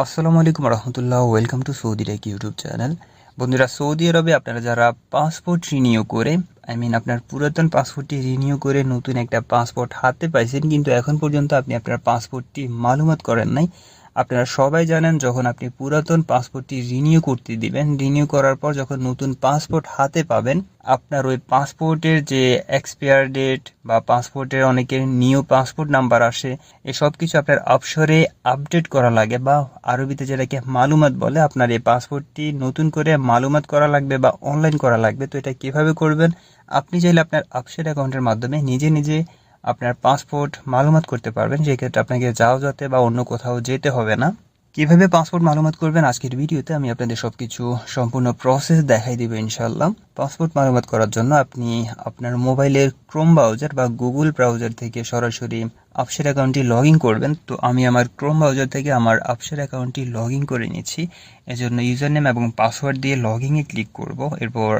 আসসালামু আলাইকুম রহমতুল্লাহ welcome to Saudi tech YouTube channel বন্ধুরা সৌদি আরবে আপনারা যারা পাসপোর্ট রিনিউ করে আই মিন আপনার পুরাতন পাসপোর্টটি রিনিউ করে নতুন একটা পাসপোর্ট হাতে পাইছেন, কিন্তু এখন পর্যন্ত আপনি আপনার পাসপোর্টটি মালুমাত করেন নাই। আপনারা সবাই জানেন যখন আপনি পুরাতন পাসপোর্টটি রিনিউ করতে দিবেন রিনিউ করার পর যখন নতুন পাসপোর্ট হাতে পাবেন, আপনার ওই পাসপোর্টের যে এক্সপায়ার ডেট বা পাসপোর্টের অনেকের নিউ পাসপোর্ট নাম্বার আসে এসব কিছু আপনার অপসরে আপডেট করা লাগে বা আরবিতে যেটাকে মালুমাত বলে, আপনার এই পাসপোর্টটি নতুন করে মালুমাত করা লাগবে বা অনলাইন করা লাগবে। তো এটা কীভাবে করবেন? আপনি চাইলে আপনার আপসেট অ্যাকাউন্টের মাধ্যমে নিজে নিজে আপনার পাসপোর্ট মালুমাত করতে পারবেন। যেক্ষেত্রে আপনাকে যাও যাতে বা অন্য কোথাও যেতে হবে না। কীভাবে পাসপোর্ট মালুমাত করবেন? আজকের ভিডিওতে আমি আপনাদের সব কিছু সম্পূর্ণ প্রসেস দেখাই দিব ইনশাল্লাহ পাসপোর্ট মালুমাত করার জন্য আপনি আপনার মোবাইলের ক্রোম ব্রাউজার বা গুগল ব্রাউজার থেকে সরাসরি আপসের অ্যাকাউন্টটি লগ ইন করবেন। তো আমি আমার ক্রোম ব্রাউজার থেকে আমার আপসের অ্যাকাউন্টটি লগ ইন করে নিচ্ছি। এজন্য ইউজার নেম এবং পাসওয়ার্ড দিয়ে লগ ইনে ক্লিক করব। এরপর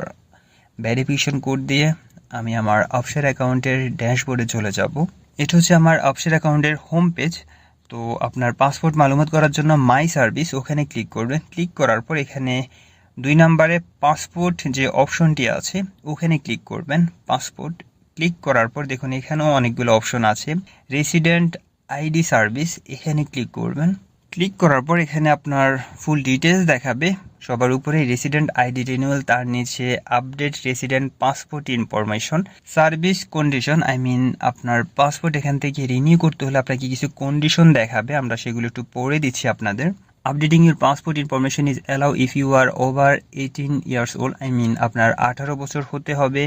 ভেরিফিকেশন কোড দিয়ে আমি আমার আপসের অ্যাকাউন্টের ড্যাশবোর্ডে চলে যাব। এটা হচ্ছে আমার আপসের অ্যাকাউন্টের হোম পেজ তো আপনার পাসপোর্ট মালুমাত করার জন্য মাই সার্ভিস ওখানে ক্লিক করবেন। ক্লিক করার পর এখানে দুই নম্বরে পাসপোর্ট যে অপশনটি আছে, ওখানে ক্লিক করবেন পাসপোর্ট ক্লিক করার পর দেখুন এখানেও অনেকগুলো অপশন আছে। রেসিডেন্ট আইডি সার্ভিস এখানে ক্লিক করবেন। ক্লিক করার পর এখানে আপনার ফুল ডিটেলস দেখাবে। সবার উপরে রেসিডেন্ট আইডি রিনিউয়াল তার নিচে update resident passport information service condition I mean আপনার পাসপোর্ট এখান থেকে রিনিউ করতে হলে আপনাকে কিছু কন্ডিশন দেখাবে। আমরা সেগুলো একটু পড়ে দিচ্ছি আপনাদের। Updating your passport information is allow if you are over eighteen years old I mean আপনার আঠারো বছর হতে হবে।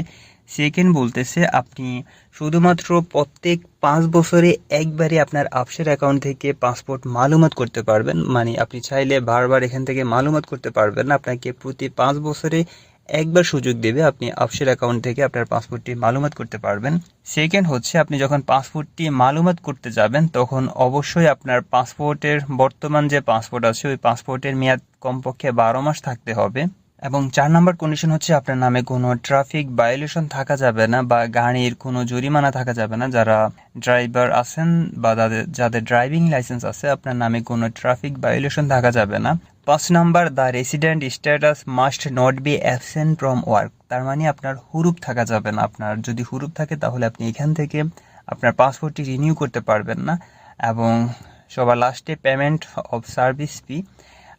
সেকেন্ড বলতেছে আপনি শুধুমাত্র প্রত্যেক পাঁচ বছরে একবারে আপনার আপসের অ্যাকাউন্ট থেকে পাসপোর্ট মালুমাত করতে পারবেন। মানে আপনি চাইলে বারবার এখান থেকে মালুমাত করতে পারবেন আপনাকে প্রতি পাঁচ বছরে একবার সুযোগ দেবে আপনি আপসের অ্যাকাউন্ট থেকে আপনার পাসপোর্টটি মালুমাত করতে পারবেন। সেকেন্ড হচ্ছে আপনি যখন পাসপোর্টটি মালুমাত করতে যাবেন, তখন অবশ্যই আপনার পাসপোর্টের বর্তমান যে পাসপোর্ট আছে, ওই পাসপোর্টের মেয়াদ কমপক্ষে বারো মাস থাকতে হবে। এবং চার নম্বর কন্ডিশন হচ্ছে আপনার নামে কোনো ট্রাফিক ভায়োলেশন থাকা যাবে না বা গাড়ির কোনো জরিমানা থাকা যাবে না। যারা ড্রাইভার আছেন বা যাদের যাদের ড্রাইভিং লাইসেন্স আছে, আপনার নামে কোনো ট্রাফিক ভায়োলেশন থাকা যাবে না। পাঁচ number the resident status must not be absent from work তার মানে আপনার হুরুপ থাকা যাবে না। আপনার যদি হুরুপ থাকে, তাহলে আপনি এখান থেকে আপনার পাসপোর্টটি রিনিউ করতে পারবেন না। এবং সবার লাস্টে পেমেন্ট অফ সার্ভিস ফি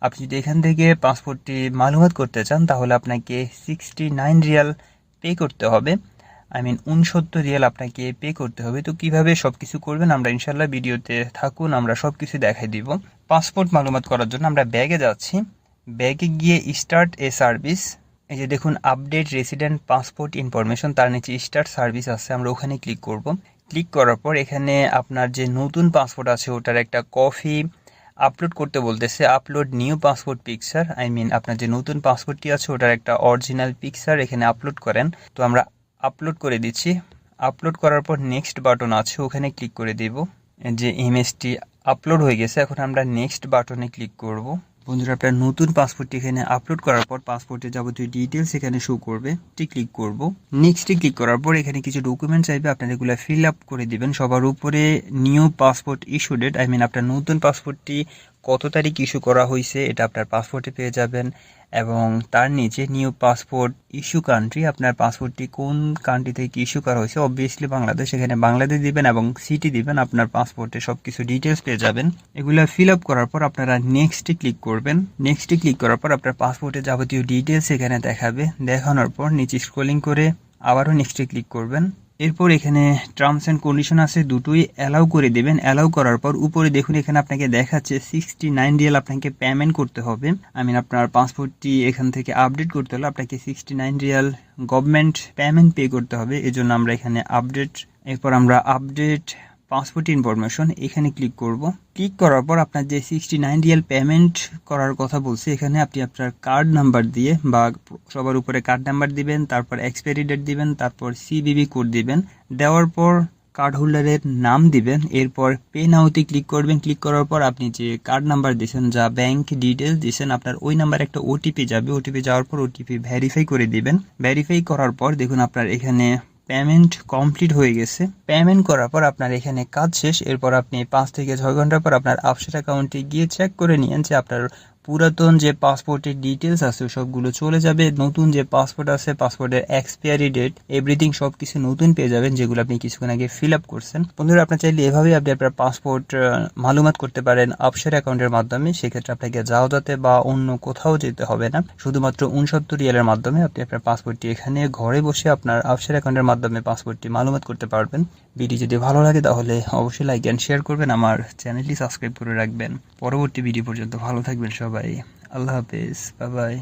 আপনি যদি এখান থেকে পাসপোর্টটি মালুমাত করতে চান, তাহলে আপনাকে সিক্সটি নাইন রিয়াল পে করতে হবে। আই মিন উনসত্তর রিয়াল আপনাকে পে করতে হবে। তো কীভাবে সব কিছু করবেন, আমরা ইনশাল্লাহ ভিডিওতে থাকুন, আমরা সব কিছু দেখাই দিব। পাসপোর্ট মালুমাত করার জন্য আমরা ব্যাগে যাচ্ছি। ব্যাগে গিয়ে স্টার্ট এ সার্ভিস এই যে দেখুন আপডেট রেসিডেন্ট পাসপোর্ট ইনফরমেশন তার নিচে স্টার্ট সার্ভিস আছে, আমরা ওখানে ক্লিক করব। ক্লিক করার পর এখানে আপনার যে নতুন পাসপোর্ট আছে, ওটার একটা কপি আপলোড করতে বলতেছে upload new passport picture I mean আপনার যে নতুন পাসপোর্টটি আছে, ওটার একটা অরিজিনাল পিকচার এখানে আপলোড করেন। তো আমরা আপলোড করে দিচ্ছি। আপলোড করার পর নেক্সট বাটন আছে, ওখানে ক্লিক করে দেব। যে ইমেজটি আপলোড হয়ে গেছে, এখন আমরা নেক্সট বাটনে ক্লিক করব। বন্ধুরা, আপনার নতুন পাসপোর্টটি এখানে আপলোড করার পর পাসপোর্টের যাবতীয় ডিটেলস এখানে শো করবে। ক্লিক করব। নেক্সটে ক্লিক করার পর এখানে কিছু ডকুমেন্ট চাইবে, আপনার এগুলো ফিল আপ করে দিবেন। সবার উপরে new passport issue date I mean আপনার নতুন পাসপোর্টটি কত তারিখ ইস্যু করা হয়েছে এটা আপনার পাসপোর্টে পেয়ে যাবেন এবং তার নিচে নিউ পাসপোর্ট ইস্যু কান্ট্রি আপনার পাসপোর্টটি কোন কান্ট্রি থেকে ইস্যু করা হয়েছে? অবভিয়াসলি বাংলাদেশ এখানে বাংলাদেশ দিবেন এবং সিটি দিবেন, আপনার পাসপোর্টে সব কিছু ডিটেলস পেয়ে যাবেন। এগুলো ফিল আপ করার পর আপনারা নেক্সটে ক্লিক করবেন। নেক্সটে ক্লিক করার পর আপনার পাসপোর্টে যাবতীয় ডিটেলস এখানে দেখাবে। দেখানোর পর নিচে স্ক্রলিং করে আবারও নেক্সটে ক্লিক করবেন। এরপর এখানে টার্মস অ্যান্ড কন্ডিশন আছে দুটোই অ্যালাউ করে দেবেন। অ্যালাউ করার পর উপরে দেখুন, এখানে আপনাকে দেখাচ্ছে সিক্সটি নাইন রিয়াল আপনাকে পেমেন্ট করতে হবে। আই মিন আপনার পাসপোর্টটি এখান থেকে আপডেট করতে হলে আপনাকে sixty nine riyal government payment pay করতে হবে। এজন্য আমরা এখানে আপডেট এরপর আমরা আপডেট পাসপোর্ট ইনফরমেশন এখানে ক্লিক করব। ক্লিক করার পর আপনার যে সিক্সটি নাইন রিয়াল পেমেন্ট করার কথা বলছে, এখানে আপনি আপনার কার্ড নাম্বার দিয়ে বা সবার উপরে কার্ড নাম্বার দিবেন, তারপর এক্সপায়ারি ডেট দিবেন, তারপর সিবিবি কোড দিবেন। দেওয়ার পর কার্ড হোল্ডারের নাম দিবেন, এরপর পে নাওতে ক্লিক করবেন। ক্লিক করার পর আপনি যে কার্ড নাম্বার দিয়েছেন, যা ব্যাংক ডিটেলস দিয়েছেন, আপনার ওই নাম্বার একটা ওটিপি যাবে। ওটিপি যাওয়ার পর ওটিপি ভেরিফাই করে দিবেন। ভেরিফাই করার পর দেখুন আপনার এখানে পেমেন্ট কমপ্লিট হয়ে গেছে। পেমেন্ট করার পর আপনার এখানে কাজ শেষ। এরপর আপনি পাঁচ থেকে ছয় ঘণ্টা পর আপনার আপসেট অ্যাকাউন্টে গিয়ে চেক করে নিয়েন যে আপনার পুরাতন যে পাসপোর্টের ডিটেলস আছে, সবগুলো চলে যাবে। নতুন যে পাসপোর্ট আছে পাসপোর্টের এক্সপায়ারি ডেট এভরিথিং সব কিছু নতুন পেয়ে যাবেন, যেগুলো আপনি কিছুক্ষণ আগে ফিল আপ করছেন। বন্ধুরা, আপনার চাইলে এভাবেই আপনি আপনার পাসপোর্ট মালুমাত করতে পারেন আপসের অ্যাকাউন্টের মাধ্যমে। সেক্ষেত্রে আপনাকে যাওয়াতে বা অন্য কোথাও যেতে হবে না। শুধুমাত্র উনসত্তর রিয়ালের মাধ্যমে আপনি আপনার পাসপোর্টটি এখানে ঘরে বসে আপনার আপসের অ্যাকাউন্টের মাধ্যমে পাসপোর্টটি মালুমাত করতে পারবেন। ভিডিও যদি ভালো লাগে তাহলে অবশ্যই লাইক অ্যান্ড শেয়ার করবেন। আমার চ্যানেলটি সাবস্ক্রাইব করে রাখবেন। পরবর্তী ভিডিও পর্যন্ত ভালো থাকবেন সবাই। আল্লাহ হাফেজ বাই বাই